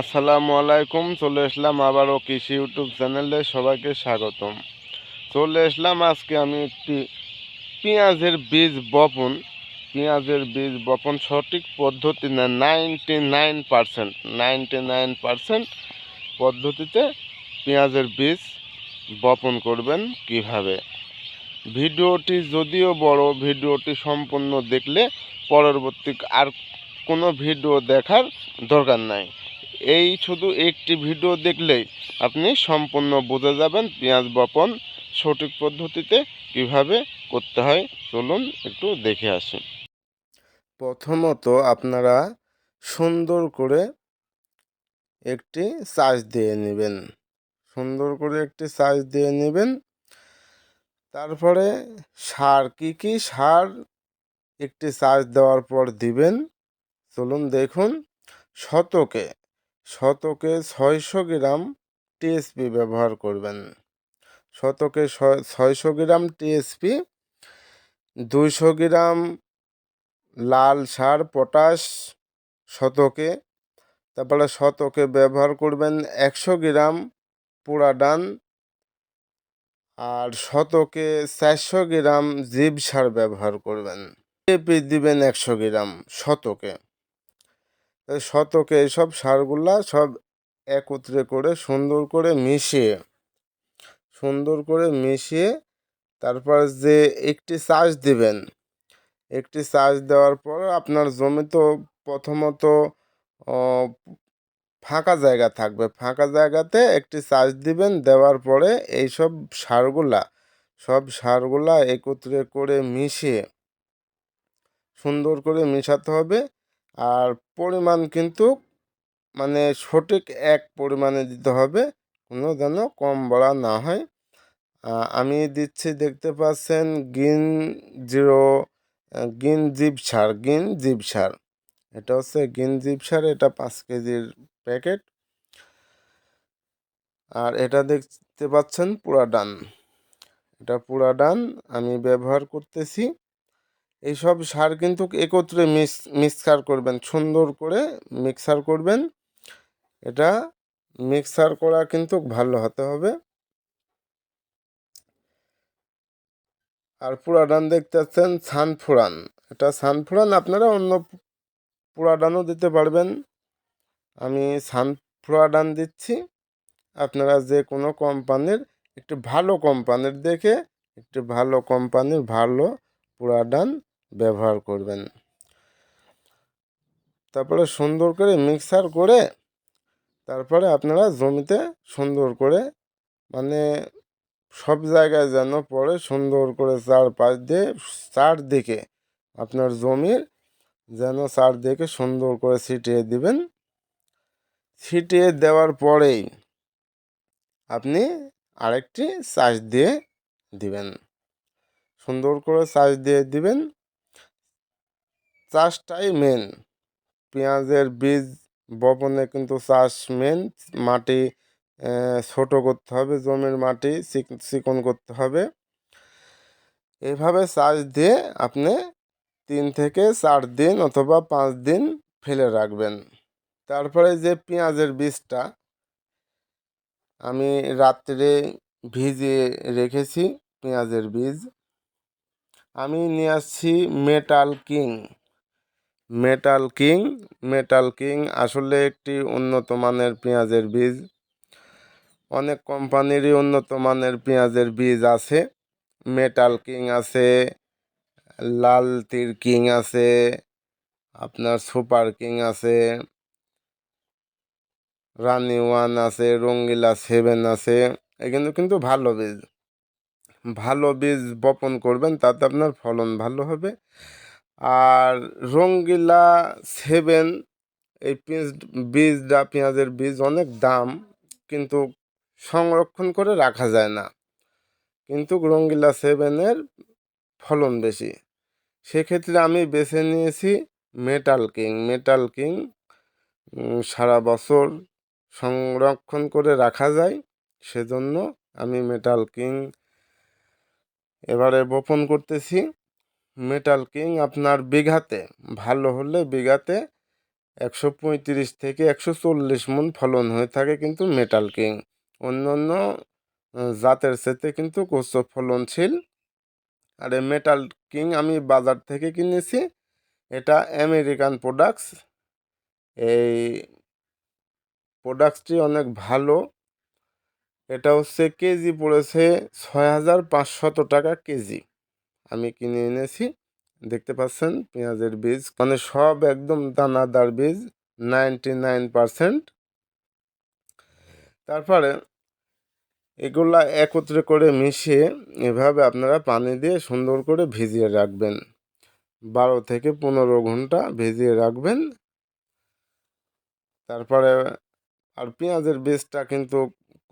আসসালামু আলাইকুম, চলে আসলাম আবারও কৃষি ইউটিউব চ্যানেলে সবাইকে স্বাগতম। চলে আসলাম আজকে আমি একটি পেঁয়াজের বীজ বপন। পেঁয়াজের বীজ বপন সঠিক পদ্ধতি না ninety nine percent, ninety nine percent পদ্ধতিতে পেঁয়াজের বীজ বপন করবেন কীভাবে? ভিডিওটি যদিও বড়, ভিডিওটি সম্পূর্ণ দেখলে পরবর্তী আর কোনো ভিডিও দেখার দরকার নাই। এই শুধু একটি ভিডিও দেখলেই আপনি সম্পূর্ণ বুঝে যাবেন পেঁয়াজ বপন সঠিক পদ্ধতিতে কীভাবে করতে হয়। চলুন একটু দেখে আসি। প্রথমত আপনারা সুন্দর করে একটি চাষ দিয়ে নেবেন। সুন্দর করে একটি চাষ দিয়ে নেবেন। তারপরে সার কি কি? সার একটি চার্জ দেওয়ার পর দিবেন। চলুন দেখুন শতকে। শতকে ছয়শো গ্রাম টিএসপি ব্যবহার করবেন। শতকে ছয়শো গ্রাম টিএসপি দুইশো গ্রাম লাল সার, পটাশ শতকে, তারপরে শতকে ব্যবহার করবেন একশো গ্রাম পুরাডান আর শতকে চারশো গ্রাম জীব সার ব্যবহার করবেন। এপি দিবেন একশো গ্রাম শতকে। শতকে এইসব সারগুলা সব একত্রে করে সুন্দর করে মিশিয়ে, সুন্দর করে মিশিয়ে তারপর যে একটি চাষ দিবেন, একটি চাষ দেওয়ার পর আপনার জমি তো প্রথমত ফাঁকা জায়গা থাকবে। ফাঁকা জায়গাতে একটি চাষ দিবেন, দেওয়ার পরে এইসব সারগুলা, সব সারগুলা একত্রে করে মিশিয়ে সুন্দর করে মেশাতে হবে। আর পরিমাণ কিন্তু মানে সঠিক এক পরিমাণে দিতে হবে। কোনো যেন কম বড়া না হয়। আমি দিচ্ছি দেখতে পাচ্ছেন গিন জিরো গিন জিপ সার গিন জিপ সার। এটা হচ্ছে গিন জিপ সার, এটা পাঁচ কেজির প্যাকেট। আর এটা দেখতে পাচ্ছেন পুরা ডান এটা পুরা ডান আমি ব্যবহার করতেছি। এইসব সার কিন্তু একত্রে মিক্স, মিক্সার করবেন। সুন্দর করে মিক্সার করবেন। এটা মিক্সার করা কিন্তু ভালো হতে হবে। আর পুরাডান দেখতে পাচ্ছেন, সানফুরান। এটা সানফুরান আপনারা অন্য পুরাডানও দিতে পারবেন। আমি সানফুরাডান দিচ্ছি। আপনারা যে কোনো কোম্পানির, একটু ভালো কোম্পানির দেখে, একটু ভালো কোম্পানির ভালো পুরাডান ব্যবহার করবেন। তারপরে সুন্দর করে মিক্সার করে তারপরে আপনারা জমিতে সুন্দর করে মানে সব জায়গায় যেন পড়ে সুন্দর করে চারপাশ দিয়ে চারদিকে আপনার জমির যেন চারদিকে সুন্দর করে ছিটিয়ে দিবেন। ছিটিয়ে দেওয়ার পরেই আপনি আরেকটি চাষ দিয়ে দিবেন। সুন্দর করে চাষ দিয়ে দিবেন। চাষটাই মেন পেঁয়াজের বীজ বপনে কিন্তু চাষ মেন মাটি ছোট করতে হবে, জমির মাটি চিকন করতে হবে। এভাবে চাষ দিয়ে আপনি তিন থেকে চার দিন অথবা পাঁচ দিন ফেলে রাখবেন। তারপরে যে পেঁয়াজের বীজটা আমি রাত্রে ভিজিয়ে রেখেছি, পেঁয়াজের বীজ। আমি নিয়ে আসছি metal king metal king metal king আসলে একটি উন্নত মানের পেঁয়াজের বীজ। অনেক কোম্পানিরই উন্নত মানের পেঁয়াজের বীজ আছে। মেটাল কিং আছে, লাল তীর কিং আছে, আপনার সুপার কিং আছে রানি ওয়ান আছে রঙ্গিলা সেভেন আছে, এগুলো কিন্তু ভালো বীজ। ভালো বীজ বপন করবেন, তাতে আপনার ফলন ভালো হবে। আর রঙ্গিলা সেভেন, এই পিঁয়াজ, বীজটা, পেঁয়াজের বীজ অনেক দাম, কিন্তু সংরক্ষণ করে রাখা যায় না। কিন্তু রঙ্গিলা সেভেনের ফলন বেশি। সেক্ষেত্রে আমি বেছে নিয়েছি মেটাল কিং। মেটাল কিং সারা বছর সংরক্ষণ করে রাখা যায়। সেজন্য আমি মেটাল কিং এবারে বপন করতেছি। মেটাল কিং আপনার বিঘাতে, ভালো হলে বিঘাতে একশো পঁয়ত্রিশ থেকে একশো চল্লিশ মন ফলন হয়ে থাকে কিন্তু মেটাল কিং অন্য অন্য জাতের সাথে কিন্তু উচ্চ ফলনশীল। আর এই মেটাল কিং আমি বাজার থেকে কিনেছি, এটা আমেরিকান প্রোডাক্টস এই প্রোডাক্টসটি অনেক ভালো। এটা হচ্ছে কেজি পড়েছে ছয় হাজার পাঁচশত টাকা কেজি। আমি কিনে এনেছি। দেখতে পাচ্ছেন, পেঁয়াজের বীজ। মানে সব একদম দানাদার বীজ নাইনটি নাইন পারসেন্ট তারপরে এগুলা একত্রে করে মিশিয়ে এভাবে আপনারা পানি দিয়ে সুন্দর করে ভিজিয়ে রাখবেন। বারো থেকে পনেরো ঘণ্টা ভিজিয়ে রাখবেন। তারপরে আর পেঁয়াজের বীজটা কিন্তু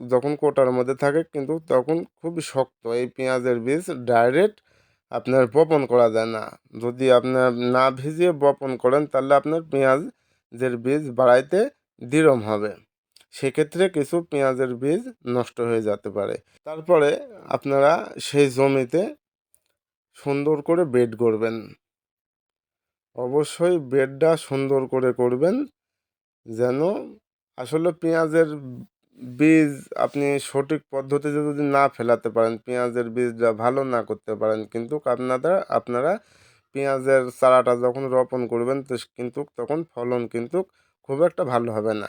যখন কোটার মধ্যে থাকে, কিন্তু তখন খুবই শক্ত। এই পেঁয়াজের বীজ ডাইরেক্ট আপনার বপন করা যায় না। যদি আপনার না ভিজিয়ে বপন করেন, তাহলে আপনার পেঁয়াজের বীজ বাড়াইতে দৃঢ়ম হবে। সেক্ষেত্রে কিছু পেঁয়াজের বীজ নষ্ট হয়ে যেতে পারে। তারপরে আপনারা সেই জমিতে সুন্দর করে বেড করবেন। অবশ্যই বেডটা সুন্দর করে করবেন, যেন আসলে পেঁয়াজের বীজ আপনি সঠিক পদ্ধতিতে যদি না ফেলাতে পারেন, পেঁয়াজের বীজটা ভালো না করতে পারেন, কিন্তু আপনারা আপনারা পেঁয়াজের চারাটা যখন রোপণ করবেন, তো কিন্তু তখন ফলন কিন্তু খুব একটা ভালো হবে না।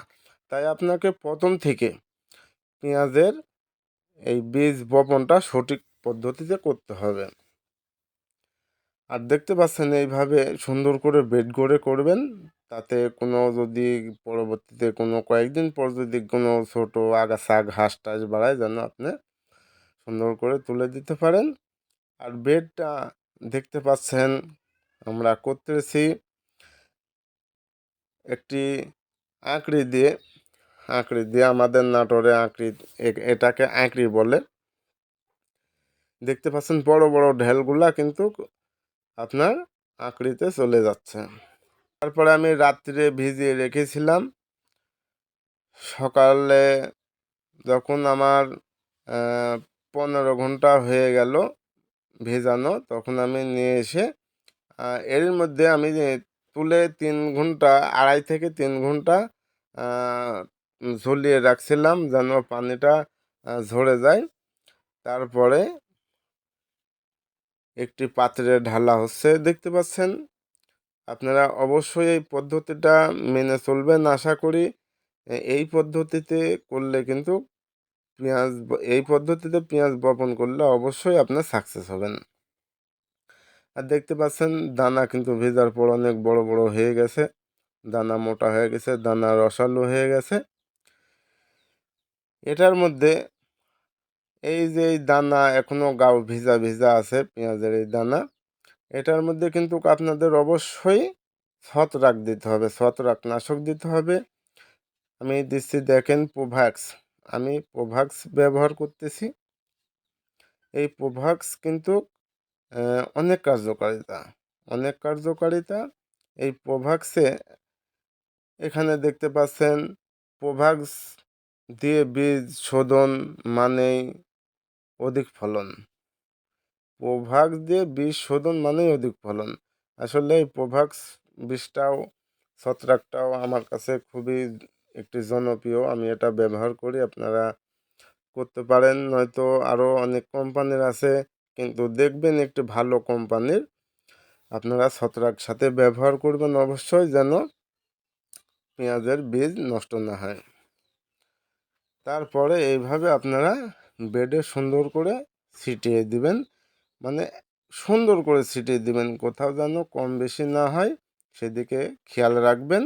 তাই আপনাকে প্রথম থেকে পেঁয়াজের এই বীজ বপনটা সঠিক পদ্ধতিতে করতে হবে। আর দেখতে পাচ্ছেন এইভাবে সুন্দর করে বেড করে করবেন। তাতে কোনো যদি পরবর্তীতে কোনো কয়েকদিন পর যদি কোনো ছোট আগাছা ঘাস টাস বাড়ায় যেন আপনি সুন্দর করে তুলে দিতে পারেন। আর বেডটা দেখতে পাচ্ছেন আমরা করতেছি একটি আঁকড়ি দিয়ে। আঁকড়ি দিয়ে আমাদের নাটোরে আঁকড়ি এটাকে আঁকড়ি বলে। দেখতে পাচ্ছেন বড় বড় ঢেলগুলা কিন্তু আপনার আঁকড়িতে চলে যাচ্ছে। তারপরে আমি রাত্রে ভিজিয়ে রেখেছিলাম। সকালে যখন আমার পনেরো ঘণ্টা হয়ে গেল ভেজানো, তখন আমি নিয়ে এসে এর মধ্যে আমি তুলে তিন ঘণ্টা, আড়াই থেকে তিন ঘণ্টা ঝুলিয়ে রাখছিলাম যেন পানিটা ঝরে যায়। তারপরে একটি পাত্রে ঢালা হচ্ছে, দেখতে পাচ্ছেন? আপনারা অবশ্যই এই পদ্ধতিটা মেনে চলবেন আশা করি। এই পদ্ধতিতে করলে কিন্তু পেঁয়াজ এই পদ্ধতিতে পেঁয়াজ বপন করলে অবশ্যই আপনার সাকসেস হবেন। আর দেখতে পাচ্ছেন, দানা কিন্তু ভেজার পর অনেক বড় বড় হয়ে গেছে। দানা মোটা হয়ে গেছে, দানা রসালো হয়ে গেছে। এটার মধ্যে এই যে এই দানা এখনও গাও ভিজা ভিজা আছে, পেঁয়াজের এই দানা, এটার মধ্যে কিন্তু আপনাদের অবশ্যই ছত্রাক দিতে হবে ছত্রাক নাশক দিতে হবে। আমি দিচ্ছি দেখেন পোভ্যাক্স আমি পোভ্যাক্স ব্যবহার করতেছি। এই পোভ্যাক্স কিন্তু অনেক কার্যকারিতা অনেক কার্যকারিতা। এই পোভ্যাক্সে এখানে দেখতে পাচ্ছেন পোভ্যাক্স দিয়ে বীজ শোধন মানেই অধিক ফলন। পোভ্যাক্স দিয়ে বীজ শোধন মানেই অধিক ফলন। আসলে এই পোভ্যাক্স বীজটাও ছত্রাকটাও আমার কাছে খুবই একটি জনপ্রিয়। আমি এটা ব্যবহার করি, আপনারা করতে পারেন। নয়তো আরও অনেক কোম্পানির আছে, কিন্তু দেখবেন একটি ভালো কোম্পানির আপনারা ছত্রাক সাথে ব্যবহার করবেন অবশ্যই যেন পেঁয়াজের বীজ নষ্ট না হয়। তারপরে এইভাবে আপনারা বেডে সুন্দর করে ছিটিয়ে দিবেন। মানে সুন্দর করে ছিটিয়ে দিবেন, কোথাও যেন কম বেশি না হয়, সেদিকে খেয়াল রাখবেন,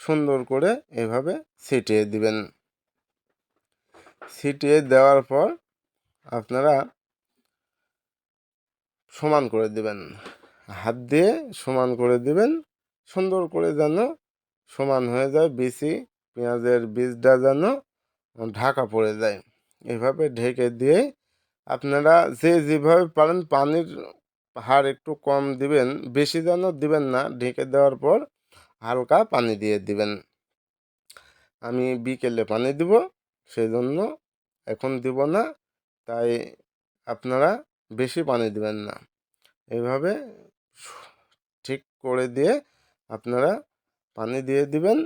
সুন্দর করে এভাবে ছিটিয়ে দিবেন। ছিটিয়ে দেওয়ার পর আপনারা সমান করে দিবেন। হাত দিয়ে সমান করে দিবেন, সুন্দর করে যেন সমান হয়ে যায়, বিচি, পেঁয়াজের বীজটা যেন ঢাকা পড়ে যায়। এভাবে ঢেকে দিয়ে আপনারা যে যেভাবে পারেন পানির হার একটু কম দিবেন, বেশি যেন দিবেন না, ঢেকে দেওয়ার পর হালকা পানি দিয়ে দিবেন। আমি বিকেলে পানি দিব সেই জন্য এখন দিব না, তাই আপনারা বেশি পানি দিবেন না। এইভাবে ঠিক করে দিয়ে আপনারা পানি দিয়ে দিবেন।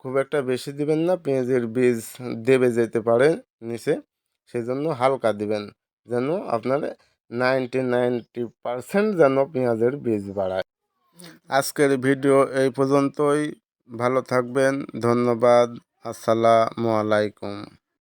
খুব একটা বেশি দিবেন না, পেঁয়াজের বীজ দেবে যেতে পারে নিচে। সেজন্য হালকা দিবেন। যেন আপনার নাইনটি নাইনটি পারসেন্ট যেন পেঁয়াজের বীজ বাড়ায়। আজকের ভিডিও এই পর্যন্তই। ভালো থাকবেন। ধন্যবাদ। আসসালামু আলাইকুম।